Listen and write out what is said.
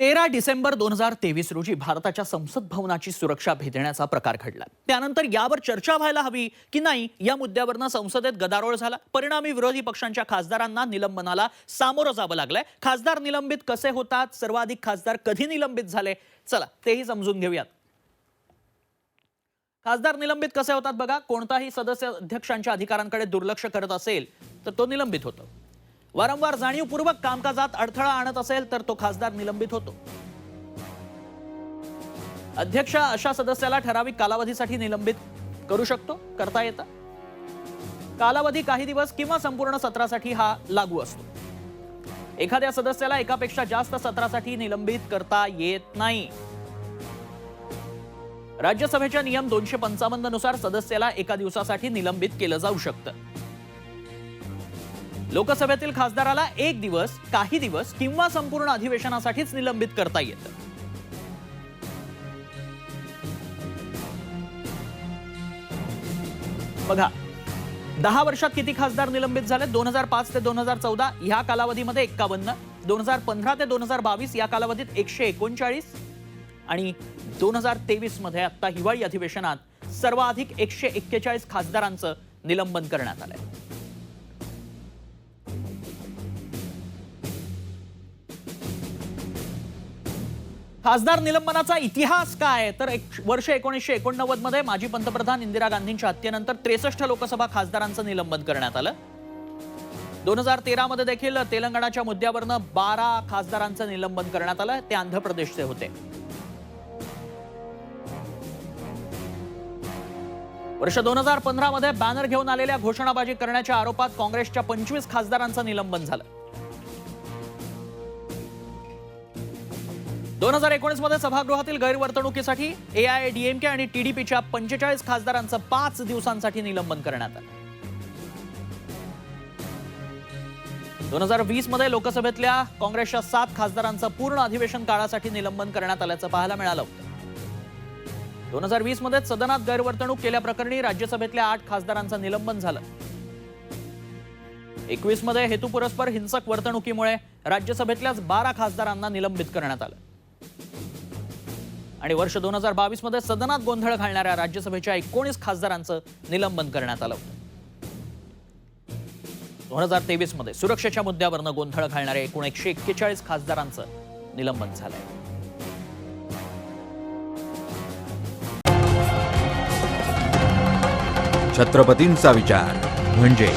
तेरा डिसेंबर दोन हजार तेवीस रोजी भारताच्या संसद भवनाची सुरक्षा भेदण्याचा प्रकार घडला. त्यानंतर यावर चर्चा व्हायला हवी की नाही या मुद्द्यावरनं संसदेत गदारोळ झाला. परिणामी विरोधी पक्षांच्या खासदारांना निलंबनाला सामोरं जावं लागलंय. खासदार निलंबित कसे होतात? सर्वाधिक खासदार कधी निलंबित झाले? चला तेही समजून घेऊयात. खासदार निलंबित कसे होतात बघा? कोणताही सदस्य अध्यक्षांच्या अधिकारांकडे दुर्लक्ष करत असेल तर तो निलंबित होतो. वारंवार जाणीवपूर्वक कामकाजात अडथळा आणत असेल तर तो खासदार निलंबित होतो. अध्यक्ष अशा सदस्याला ठराविक कालावधीसाठी निलंबित करू शकतो करता येतं. कालावधी काही दिवस किंवा संपूर्ण सत्रासाठी हा लागू असतो. एखाद्या सदस्याला एकापेक्षा जास्त सत्रासाठी निलंबित करता येत नाही. राज्यसभेच्या नियम दोनशे पंचावन्ननुसार सदस्याला एका दिवसासाठी निलंबित केलं जाऊ शकतं. लोकसभेतील खासदाराला एक दिवस काही दिवस किंवा संपूर्ण अधिवेशनासाठीच निलंबित करता येतं. बघा दहा वर्षात किती खासदार निलंबित झाले दोन हजार पाच ते दोन हजार चौदा ह्या कालावधीमध्ये एक्कावन्न दोन हजार पंधरा ते दोन हजार बावीस या कालावधीत एकशे एकोणचाळीस आणि दोन हजार तेवीसमध्ये आता हिवाळी अधिवेशनात सर्वाधिक एकशे एक्केचाळीस खासदारांचं निलंबन करण्यात आलंय. खासदार निलंबनाचा इतिहास काय तर एक वर्ष एकोणीसशे एकोणनव्वदमध्ये माजी पंतप्रधान इंदिरा गांधींच्या हत्येनंतर त्रेसष्ट लोकसभा खासदारांचं निलंबन करण्यात आलं. दोन हजार तेरामध्ये देखील तेलंगणाच्या मुद्द्यावरनं बारा खासदारांचं निलंबन करण्यात आलं. ते आंध्र प्रदेशचे होते. वर्ष दोन हजार पंधरामध्ये बॅनर घेऊन आलेल्या घोषणाबाजी करण्याच्या आरोपात काँग्रेसच्या पंचवीस खासदारांचं निलंबन झालं. दोन हजार एकोणीसमध्ये सभागृहातील गैरवर्तणुकीसाठी एआयएडीएमके आणि टीडीपीच्या पंचेचाळीस खासदारांचं पाच दिवसांसाठी निलंबन करण्यात आलं. दोन हजार वीसमध्ये लोकसभेतल्या काँग्रेसच्या सात खासदारांचं पूर्ण अधिवेशन काळासाठी निलंबन करण्यात आल्याचं पाहायला मिळालं होतं. दोन हजार वीसमध्ये सदनात गैरवर्तणूक केल्याप्रकरणी राज्यसभेतल्या आठ खासदारांचं निलंबन झालं. एकवीसमध्ये हेतुपुरस्पर हिंसक वर्तणुकीमुळे राज्यसभेतल्याच बारा खासदारांना निलंबित करण्यात आलं. आणि वर्ष दोन हजार बावीसमध्ये सदनात गोंधळ घालणाऱ्या राज्यसभेच्या एकोणीस खासदारांचं निलंबन करण्यात आलं होतं. दोन हजार तेवीसमध्ये सुरक्षेच्या मुद्द्यावरनं गोंधळ घालणाऱ्या एकूण एकशे एक्केचाळीस खासदारांचं निलंबन झालंय. छत्रपतींचा विचार म्हणजे